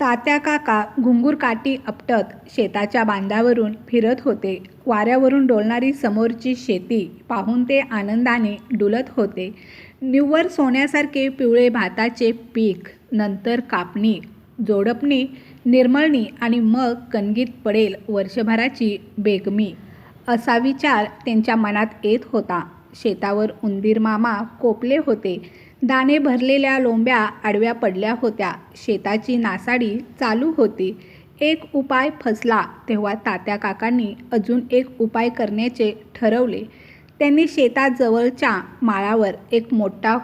तात्या काका घुंगूरकाठी आपटत शेताच्या बांधावरून फिरत होते. वाऱ्यावरून डोलणारी समोरची शेती पाहून ते आनंदाने डुलत होते. निव्वळ सोन्यासारखे पिवळे भाताचे पीक नंतर कापणी जोडपणी निर्मळणी आणि मग कणगीत पडेल वर्षभराची बेगमी असा विचार त्यांच्या मनात येत होता. शेतावर उंदीर मामा कोपले होते. दाणे भरलेल्या लोंब्या आडव्या पडल्या होत्या. शेताची नासाडी चालू होती. एक उपाय फसला तेव्हा तात्या काकांनी अजून एक उपाय करण्याचे ठरवले. त्यांनी शेताजवळच्या माळावर एक मोठा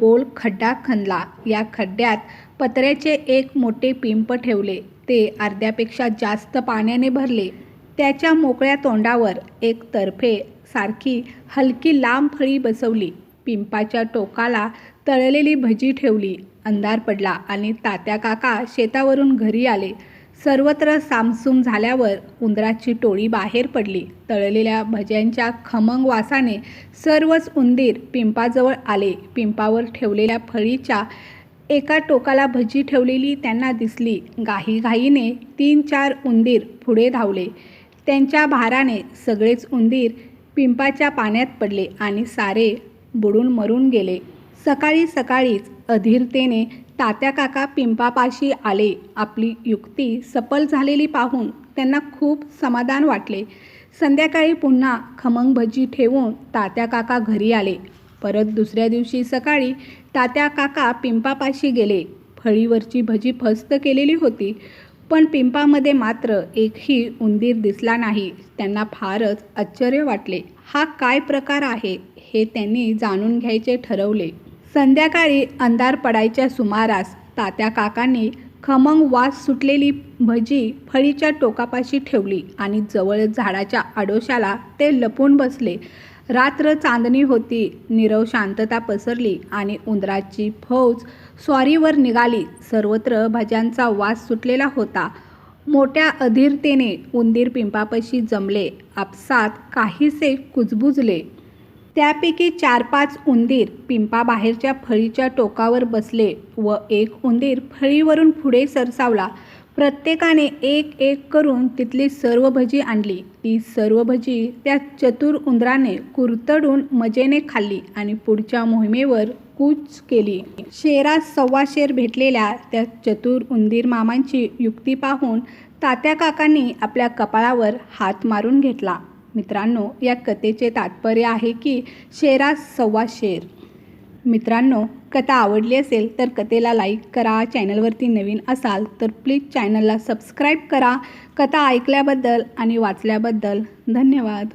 गोल खड्डा खणला. या खड्ड्यात पत्र्याचे एक मोठे पिंप ठेवले. ते अर्ध्यापेक्षा जास्त पाण्याने भरले. त्याच्या मोकळ्या तोंडावर एक तर्फे सारखी हलकी लांब फळी बसवली. पिंपाच्या टोकाला तळलेली भजी ठेवली. अंधार पडला आणि तात्या काका शेतावरून घरी आले. सर्वत्र सामसूम झाल्यावर उंदराची टोळी बाहेर पडली. तळलेल्या भज्यांच्या खमंग वासाने सर्वच उंदीर पिंपाजवळ आले. पिंपावर ठेवलेल्या फळीच्या एका टोकाला भजी ठेवलेली त्यांना दिसली. घाईघाईने तीन चार उंदीर पुढे धावले. त्यांच्या भाराने सगळेच उंदीर पिंपाच्या पाण्यात पडले आणि सारे बुडून मरून गेले. सकाळी सकाळीच अधीरतेने तात्या काका पिंपापाशी आले. आपली युक्ती सफल झालेली पाहून त्यांना खूप समाधान वाटले. संध्याकाळी पुन्हा खमंग भजी ठेवून तात्या काका घरी आले. परत दुसऱ्या दिवशी सकाळी तात्या काका पिंपापाशी गेले. फळीवरची भजी फस्त केलेली होती पण पिंपामध्ये मात्र एकही उंदीर दिसला नाही. त्यांना फारच आश्चर्य वाटले. हा काय प्रकार आहे हे त्यांनी जाणून घ्यायचे ठरवले. संध्याकाळी अंधार पडायच्या सुमारास तात्या काकांनी खमंग वास सुटलेली भजी फळीच्या टोकापाशी ठेवली आणि जवळ झाडाच्या आडोशाला ते लपून बसले. रात्र चांदणी होती नीरव शांतता पसरली आणि उंदराची फौज स्वारीवर निघाली. सर्वत्र भज्यांचा वास सुटलेला होता. मोठ्या अधीरतेने उंदीर पिंपापाशी जमले. आपसात काहीसे कुजबुजले. त्यापैकी चार पाच उंदीर पिंपाबाहेरच्या फळीच्या टोकावर बसले व एक उंदीर फळीवरून पुढे सरसावला. प्रत्येकाने एक एक करून तिथली सर्व भजी आणली. ती सर्व भजी त्या चतुर उंदराने कुरतडून मजेने खाल्ली आणि पुढच्या मोहिमेवर कूच केली. शेरा सव्वा शेर भेटलेल्या त्या चतुर उंदीर मामांची युक्ती पाहून तात्या काकांनी आपल्या कपाळावर हात मारून घेतला. मित्रांनो या कथेचे तात्पर्य आहे की शेरा सव्वा शेर. मित्रांनो कथा आवडली असेल तर कथेला लाईक करा चॅनलवरती नवीन असाल तर प्लीज चॅनलला सबस्क्राईब करा. कथा ऐकल्याबद्दल आणि वाचल्याबद्दल धन्यवाद.